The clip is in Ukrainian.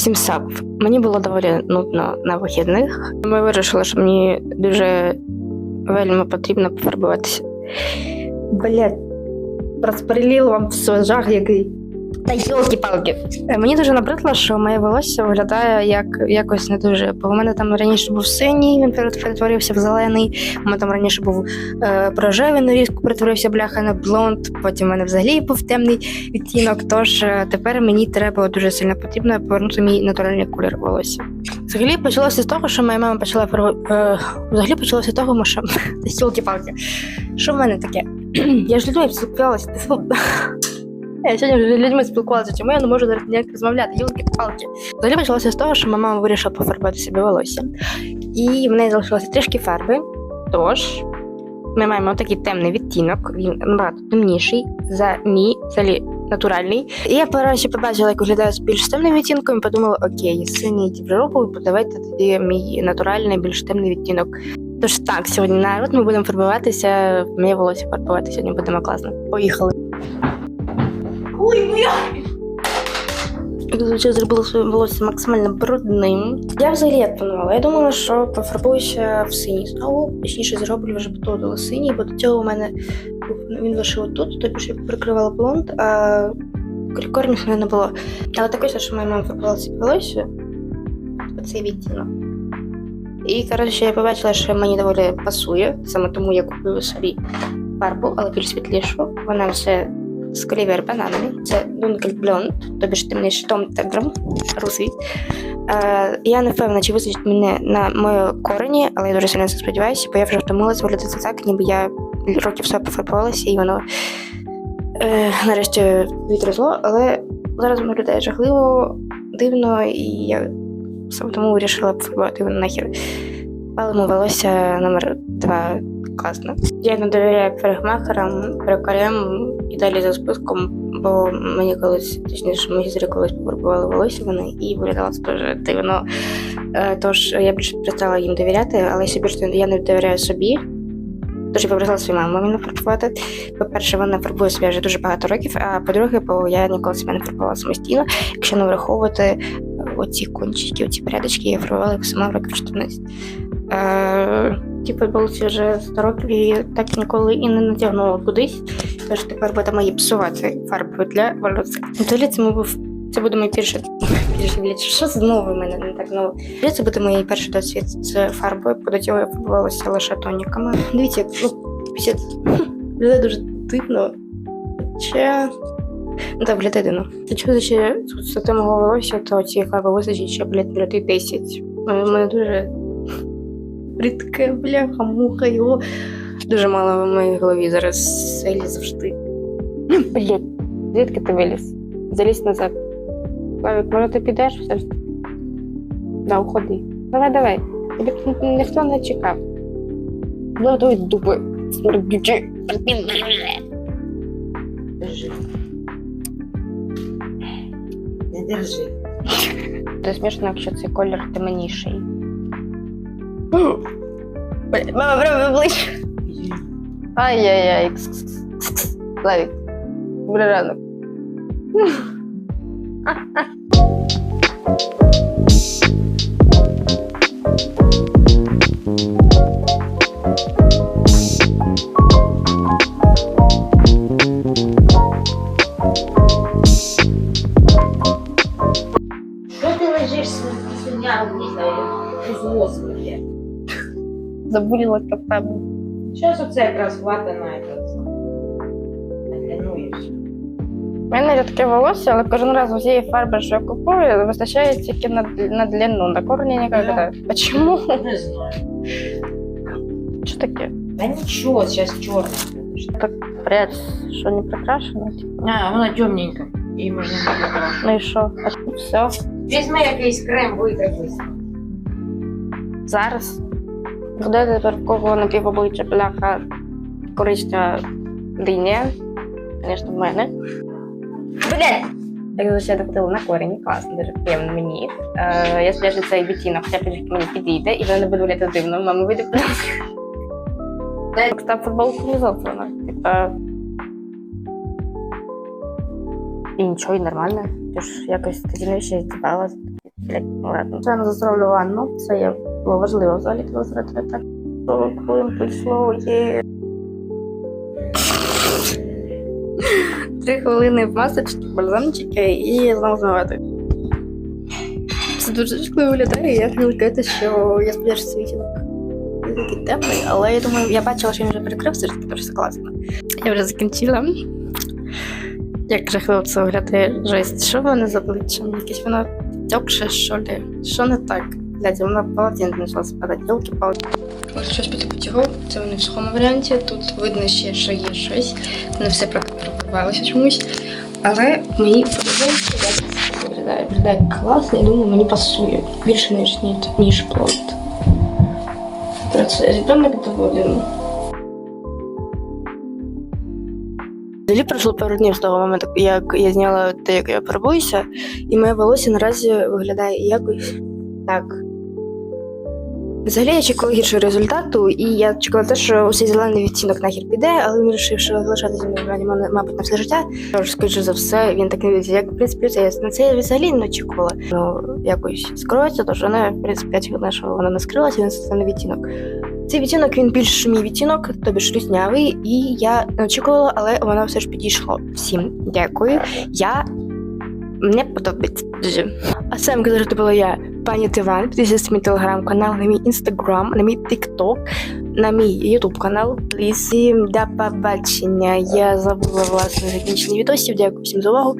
всім сап. Мені було доволі нудно на вихідних. Ми вирішили, що мені дуже вельми потрібно пофарбуватися. Блять, розприліл вам все жах який. Та йолки-палки. Е, Мені дуже набридло, що моє волосся виглядає як якось не дуже. Бо в мене там раніше був синій, він перет- перетворився в зелений. У мене там раніше був е, прожевий, різко перетворився бляха на блонд. Потім в мене взагалі був темний відтінок. Тож е, тепер мені треба дуже сильно потрібно повернути мій натуральний колір волосся. Взагалі почалося з того, що моя мама почала е, взагалі почалося з того, що Йолки-палки. Що в мене таке? Я ж людьми спілкувалася. Я сьогодні з людьми спілкувалася, чому я не можу зараз ніяк розмовляти, йолки-палки. Взагалі почалося з того, що мама вирішила пофарбувати собі волосся. І в неї залишилося трішки фарби. Тож ми маємо такий темний відтінок, він набагато темніший за мій взагалі натуральний. І я перше побачила, як виглядає з більш темним відтінком, і подумала, окей, синій в руку, давайте тоді мій натуральний, більш темний відтінок. Тож так, сьогодні народ ми будемо фарбуватися, моє волосся фарбувати сьогодні будемо класно. Поїхали. Я зробила своє волосся максимально брудним. Я взагалі як планувала. Я думала, що пофарбуюся в синій знову. Точніше, зроблю вже потодало синій, бо до цього у мене він лише тут, тобі ж я прикривала блонд, а мене не було. Але таке, що моя мама фарбувала собі волосся, оцей відтінок. І коротше, я побачила, що мені доволі пасує, саме тому я купила собі фарбу, але більш світлішу. Вона все з клівер бананами. Це Dunkel Blond, тобі ж темніший том тегром, русий. Е, я не впевнена, чи вистачить мене на мою корені, але я дуже сильно це сподіваюся, бо я вже втомилась виглядати так, ніби я років все пофарбувалася, і воно е, нарешті відросло, але зараз виглядає жахливо, дивно, і я саме тому вирішила пофарбувати його нахер. Палимо волосся номер два класно. Я не довіряю парикмахерам, перукарям і далі за списком, бо мені колись, точніше, мої зрі колись пофарбували волосся вони і виглядало це дуже дивно. Тож я більше перестала їм довіряти, але ще більше я не довіряю собі. Я попросила свою маму мене фарбувати. По-перше, вона фарбує себе вже дуже багато років, а по-друге, бо я ніколи себе не фарбувала самостійно. Якщо не враховувати оці кончики, оці порядочки, я фарбувала їх сама в років 14. Е, ті футболці вже 100 років і так ніколи і не натягнула кудись. Тож тепер буде мої псувати фарби для волосся. Далі це ми був. Це буде мій перший блядь, Що знову в мене не так ново? Це буде мій перший досвід з фарбою, бо до цього я фарбувалася лише тоніками. Дивіться, ну. Виглядає дуже дивно. Ще ну так виглядає дивно. Якщо ще з тим волосся, то ці фарби вистачить ще, блядь, людей 10. У мене дуже рідке, бляха, муха його. Дуже мало в моїй голові зараз селі завжди. Блять, звідки ти виліз? Залізь назад. Славік, може ти підеш все ж? Да, уходи. Давай, давай. Тобі ніхто не чекав. Ну, той дуби. Смердючі. Держи. Не держи. Це смішно, якщо цей колір темніший. Бля, Мама, прямо обличчя. Ай-яй-яй. Славік. Буде ранок. Що ти лежиш свиня Господи. Забурила кафе. Зараз оце якраз хвата на этот. Наглянуєш. У мене таке волосся, але кожен раз усієї фарби, що я купую, вистачає тільки на, на длину, на корні ніколи. Почему? Не знаю. Що таке? Та нічого, зараз чорне будеш. Блять, що не прикрашено? Типу. А, вона темненька. Її можна не покрасити. Ну і що? А все. Візьми якийсь крем, витягнись. Зараз. Буде тепер в кого напівобличчя бляха коричнева диня. Звісно, в мене. Блять! Так лише доходило на корінь, класно, дуже приємно мені. Е, я сподіваюся, цей відтінок хоча б мені підійде, і воно не буде виглядати дивно. Мама вийде, будь ласка. Так, та футболку не завтра. Типа. І нічого, і нормально. Ти ж якось тоді не ще здівалася. блядь, ну ладно. Це я не заздравлю ванну. Це є було важливо взагалі. То коли прийшло є. Три хвилини в масочці, бальзамчики і знову змивати. Це дуже жахливо виглядає. Я хотіла сказати, що я сподіваюся, що цей такий темний, але я думаю, я бачила, що він вже перекрився, тепер все класно. Я вже закінчила. Як жахливо це виглядає жесть. Що в мене з обличчям? Якесь воно тьокше, що ли? Що не так? Блядь, вона полотенце почала спадати, тілки палки. Ось щось потягав, це вони в сухому варіанті. Тут видно ще, що є щось. Не все пропарувалося чомусь. Але мені подобається, як це виглядає. Виглядає класно, я думаю, мені пасує. Більше, ніж, ніж плод. Це ребенок доволен. Взагалі пройшло пару днів з того моменту, як я зняла те, як я фарбуюся, і моє волосся наразі виглядає якось так. Взагалі я чекала гіршого результату, і я чекала те, що усей зелений відтінок нахер піде, але він вирішив, що залишатися мною мабуть, на все життя. Скоріше за все, він так не відеться. Як в принципі це на це я взагалі не очікувала. Ну якось скроється, тож вона, в принципі, я що вона не скрилася, він зелений відтінок. Цей відтінок він більш мій відтінок, тобі шлюзнявий, і я не очікувала, але воно все ж підійшло. Всім дякую. Я мені подобається. А вами казати була я, пані Тиван. Підписуйтесь на мій телеграм-канал, на мій інстаграм, на мій тікток, на мій ютуб канал. Всім до побачення. Я забула власне закінчення відосів. Дякую всім за увагу.